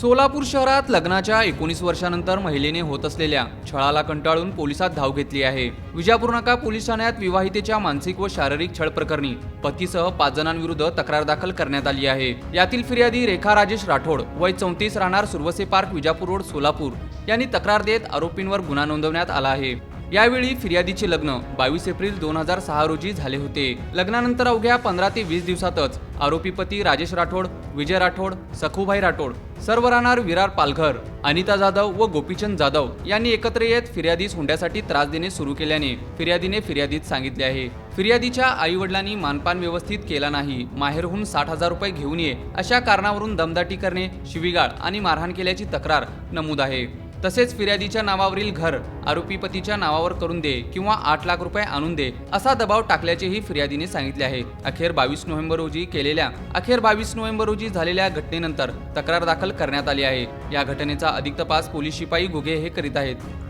Solapur शहरात लग्नाच्या एकोणीस वर्षानंतर महिलेने होत असलेल्या छळाला कंटाळून पोलिसात धाव घेतली आहे. विजापूर नाका पोलीस ठाण्यात विवाहितेच्या मानसिक व शारीरिक छळ प्रकरणी पतीसह पाच जणांविरुद्ध तक्रार दाखल करण्यात आली आहे. यातील फिर्यादी रेखा राजेश राठोड वय चौतीस राहणार सुरवसे पार्क विजापूर रोड सोलापूर. यांनी तक्रार देत आरोपींवर गुन्हा नोंदवण्यात आला आहे. यावेळी फिर्यादीचे लग्न बावीस एप्रिल दोन हजार सहा रोजी झाले होते. लग्नानंतर अवघ्या पंधरा ते वीस दिवसातच आरोपी पती राजेश राठोड विजय राठोड सखूभाई राठोड सर्व राहणार विरार पालघर अनिता जाधव व गोपीचंद जाधव यांनी एकत्र येत फिर्यादीस हुंड्यासाठी त्रास देणे सुरू केल्याने फिर्यादीने फिर्यादीत सांगितले आहे. फिर्यादीच्या आई वडिलांनी मानपान व्यवस्थित केला नाही. माहेरहून साठ हजार रुपये घेऊन ये अशा कारणावरून दमदाटी करणे शिवीगाळ आणि मारहाण केल्याची तक्रार नमूद आहे. तसेच फिर्यादीच्या नावावरील घर आरोपी पतीच्या नावावर करून दे किंवा आठ लाख रुपये आणून दे असा दबाव टाकल्याचेही फिर्यादीने सांगितले आहे. अखेर बावीस नोव्हेंबर रोजी केलेल्या अखेर बावीस नोव्हेंबर रोजी झालेल्या घटनेनंतर तक्रार दाखल करण्यात आली आहे. या घटनेचा अधिक तपास पोलीस शिपाई घुगे हे करीत आहेत.